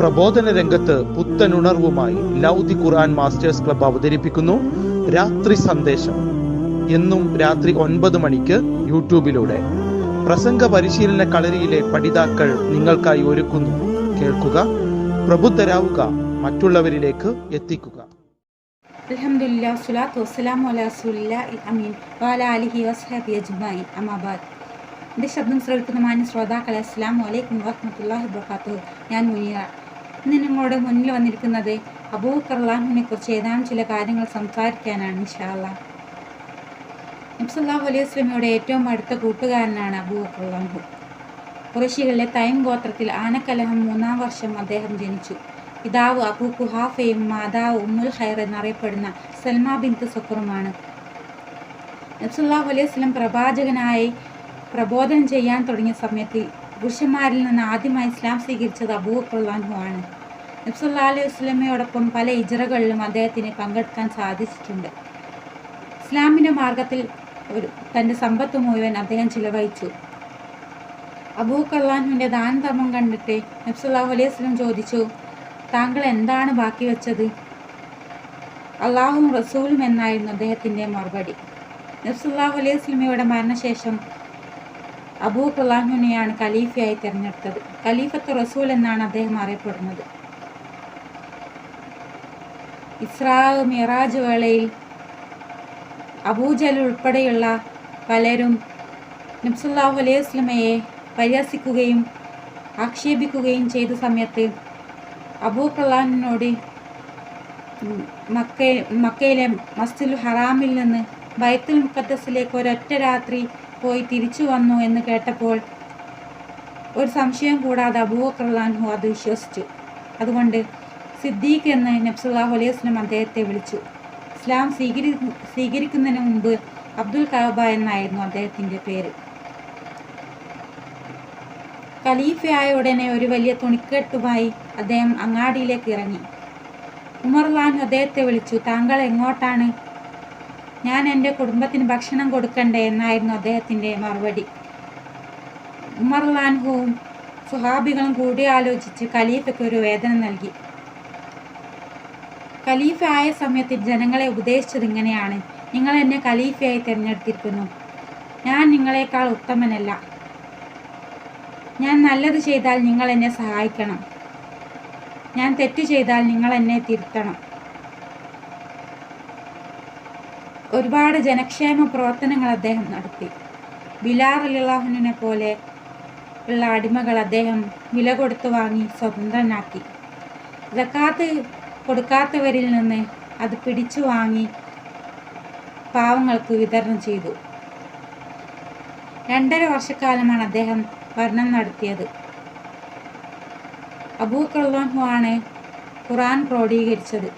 പ്രബോധന രംഗത്ത് പുത്തനുണർവുമായി ലൗദി ഖുർആൻ masters club അവതരിപ്പിക്കുന്നു. രാത്രി സന്ദേശം. എന്നും രാത്രി ഒൻപത് മണിക്ക് യൂട്യൂബിലൂടെ. പ്രസംഗ പരിശീലന കളരിയിലെ പഠിതാക്കൾ നിങ്ങൾക്കായി ഒരുക്കുന്നു. കേൾക്കുക പ്രബുദ്ധരാവുക മറ്റുള്ളവരിലേക്ക് എത്തിക്കുക. അൽഹംദുലില്ലാ സ്വലാത്തു വസ്സലാമു അലാ റസൂലില്ലാ അമീൻ. അലിഹി അമാബാദ് എന്റെ ശബ്ദം ശ്രവിക്കുന്ന മാന്യ ശ്രോതാക്കളെ അസ്സാം വലൈക്കും വബറകാതുഹു. ഞാൻ മുനീറ ഇന്ന് നിങ്ങളുടെ മുന്നിൽ വന്നിരിക്കുന്നത്. അബൂ അള്ളാഹുവിനെ കുറിച്ച് ഏതാനും ചില കാര്യങ്ങൾ സംസാരിക്കാനാണ് ഇൻഷാല്ലാ നബ്സല്ലാഹു അലൈഹി സ്വലമിയുടെ ഏറ്റവും അടുത്ത കൂട്ടുകാരനാണ് അബൂ അള്ളാഹു കുറശികളിലെ തൈം ഗോത്രത്തിൽ ആനക്കലഹം മൂന്നാം വർഷം അദ്ദേഹം ജനിച്ചു. പിതാവ് അബു കുഹാഫയും മാതാവ് ഉമ്മുൽ ഖൈർ എന്നറിയപ്പെടുന്ന സൽമ ബിന്ത് സക്കുറുമാണ് നബ്സല്ലാഹു അലൈഹി സ്വലം പ്രവാചകനായി പ്രബോധനം ചെയ്യാൻ തുടങ്ങിയ സമയത്ത് പുരുഷന്മാരിൽ നിന്ന് ആദ്യമായി ഇസ്ലാം സ്വീകരിച്ചത് അബൂബക്കർലാൻഹു ആണ്. നബ്സുല്ലാ അലൈഹി വസ്ലമയോടൊപ്പം പല ഇജറകളിലും അദ്ദേഹത്തിന് പങ്കെടുക്കാൻ സാധിച്ചിട്ടുണ്ട്. ഇസ്ലാമിന്റെ മാർഗത്തിൽ ഒരു തന്റെ സമ്പത്ത് മുഴുവൻ അദ്ദേഹം ചിലവഴിച്ചു. അബൂ കള്ളാൻഹുവിന്റെ ദാനധർമ്മം കണ്ടിട്ട് നബ്സുല്ലാഹു അലൈഹി വസ്ലം ചോദിച്ചു താങ്കൾ എന്താണ് ബാക്കി വെച്ചത്? അള്ളാഹും റസൂലും എന്നായിരുന്നു അദ്ദേഹത്തിന്റെ മറുപടി. നബ്സുല്ലാഹു അലൈഹി വസ്ലമയുടെ മരണശേഷം അബൂ ഖുലാഹുവിനെയാണ് ഖലീഫയായി തിരഞ്ഞെടുത്തത്. ഖലീഫത്ത് റസൂൽ എന്നാണ് അദ്ദേഹം അറിയപ്പെടുന്നത്. ഇസ്രാ മിറാജ് വേളയിൽ അബൂജൽ ഉൾപ്പെടെയുള്ള പലരും നബ്സുല്ലാഹു അലൈഹി വസ്ലമയെ പരിഹസിക്കുകയും ആക്ഷേപിക്കുകയും ചെയ്ത സമയത്ത് അബൂ ഖലാനിനോട് മക്ക മക്കയിലെ മസ്ജിദുൽ ഹറാമിൽ നിന്ന് ബൈത്തുൽ മുക്കദ്സിലേക്ക് ഒരൊറ്റ രാത്രി പോയി തിരിച്ചു വന്നു എന്ന് കേട്ടപ്പോൾ ഒരു സംശയം കൂടാതെ അബൂബക്കർലാൻഹു അത് വിശ്വസിച്ചു. അതുകൊണ്ട് സിദ്ദീഖ് എന്ന് നബ്സുല്ലാഹു അലൈഹി വസ്ലം അദ്ദേഹത്തെ വിളിച്ചു. ഇസ്ലാം സ്വീകരി സ്വീകരിക്കുന്നതിന് മുമ്പ് അബ്ദുൽ കഅബ എന്നായിരുന്നു അദ്ദേഹത്തിന്റെ പേര്. ഖലീഫയായ ഉടനെ ഒരു വലിയ തുണിക്കെട്ടുമായി അദ്ദേഹം അങ്ങാടിയിലേക്ക് ഇറങ്ങി. ഉമർലാൻ അദ്ദേഹത്തെ വിളിച്ചു താങ്കൾ എങ്ങോട്ടാണ് ഞാൻ എന്റെ കുടുംബത്തിന് ഭക്ഷണം കൊടുക്കണ്ടേ എന്നായിരുന്നു അദ്ദേഹത്തിന്റെ മറുപടി. ഉമർലാൻഹുവും സുഹാബികളും കൂടിയാലോചിച്ച് ഖലീഫയ്ക്ക് ഒരു വേദന നൽകി. ഖലീഫ ആയ സമയത്ത് ജനങ്ങളെ ഉപദേശിച്ചത് ഇങ്ങനെയാണ്. നിങ്ങൾ എന്നെ ഖലീഫയായി തിരഞ്ഞെടുത്തിരിക്കുന്നു. ഞാൻ നിങ്ങളെക്കാൾ ഉത്തമനല്ല. ഞാൻ നല്ലത് ചെയ്താൽ നിങ്ങൾ എന്നെ സഹായിക്കണം. ഞാൻ തെറ്റ് ചെയ്താൽ നിങ്ങൾ എന്നെ തിരുത്തണം. ഒരുപാട് ജനക്ഷേമ പ്രവർത്തനങ്ങൾ അദ്ദേഹം നടത്തി. ബിലാർ അലിള്ളാഹുനെ പോലെ ഉള്ള അടിമകൾ അദ്ദേഹം വില കൊടുത്തു വാങ്ങി സ്വതന്ത്രനാക്കി. ജക്കാത്ത് കൊടുക്കാത്തവരിൽ നിന്ന് അത് പിടിച്ചു വാങ്ങി പാവങ്ങൾക്ക് വിതരണം ചെയ്തു. രണ്ടര വർഷക്കാലമാണ് അദ്ദേഹം ഭരണം നടത്തിയത്. അബൂ കള്ളാഹു ആണ് ഖുറാൻ ക്രോഡീകരിച്ചത്.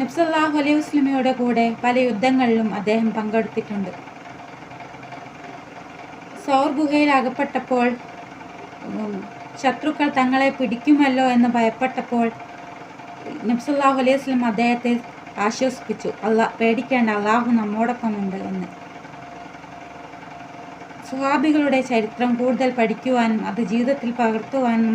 നബ്സല്ലാഹു അലൈഹി വസ്ലമയുടെ കൂടെ പല യുദ്ധങ്ങളിലും അദ്ദേഹം പങ്കെടുത്തിട്ടുണ്ട്. സൗർ ഗുഹയിൽ അകപ്പെട്ടപ്പോൾ ശത്രുക്കൾ തങ്ങളെ പിടിക്കുമല്ലോ എന്ന് ഭയപ്പെട്ടപ്പോൾ നബ്സല്ലാഹു അലൈഹി വസ്ലം അദ്ദേഹത്തെ ആശ്വസിപ്പിച്ചു. അള്ളാ പേടിക്കേണ്ട അള്ളാഹു നമ്മോടൊപ്പമുണ്ട് എന്ന്. സുഹാബികളുടെ ചരിത്രം കൂടുതൽ പഠിക്കുവാനും അത് ജീവിതത്തിൽ പകർത്തുവാനും